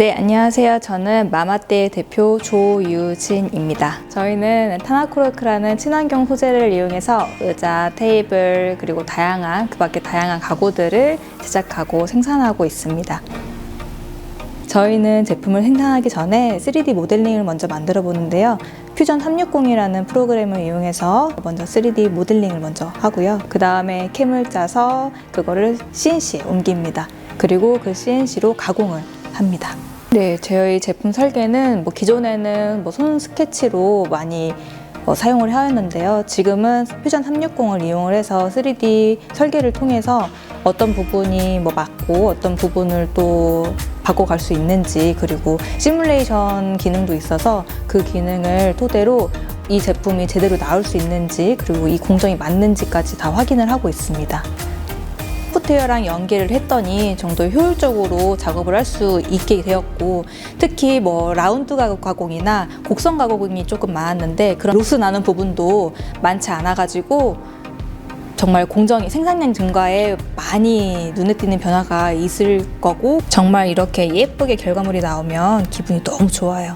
네, 안녕하세요. 저는 마마떼 대표 조유진입니다. 저희는 타나코르크라는 친환경 소재를 이용해서 의자, 테이블, 그리고 다양한, 그 밖에 다양한 가구들을 제작하고 생산하고 있습니다. 저희는 제품을 생산하기 전에 3D 모델링을 먼저 만들어 보는데요. 퓨전 360이라는 프로그램을 이용해서 먼저 3D 모델링을 먼저 하고요. 그 다음에 캠을 짜서 그거를 CNC에 옮깁니다. 그리고 그 CNC로 가공을 합니다. 네, 저희 제품 설계는 뭐 기존에는 뭐 손 스케치로 많이 어, 사용을 하였는데요. 지금은 퓨전 360을 이용을 해서 3D 설계를 통해서 어떤 부분이 뭐 맞고 어떤 부분을 또 바꿔갈 수 있는지 그리고 시뮬레이션 기능도 있어서 그 기능을 토대로 이 제품이 제대로 나올 수 있는지 그리고 이 공정이 맞는지까지 다 확인을 하고 있습니다. 소프트웨어랑 연계를 했더니 좀 더 효율적으로 작업을 할 수 있게 되었고 특히 뭐 라운드 가공 가공이나 곡선 가공이 조금 많았는데 그런 로스 나는 부분도 많지 않아 가지고 정말 공정이 생산량 증가에 많이 눈에 띄는 변화가 있을 거고 정말 이렇게 예쁘게 결과물이 나오면 기분이 너무 좋아요.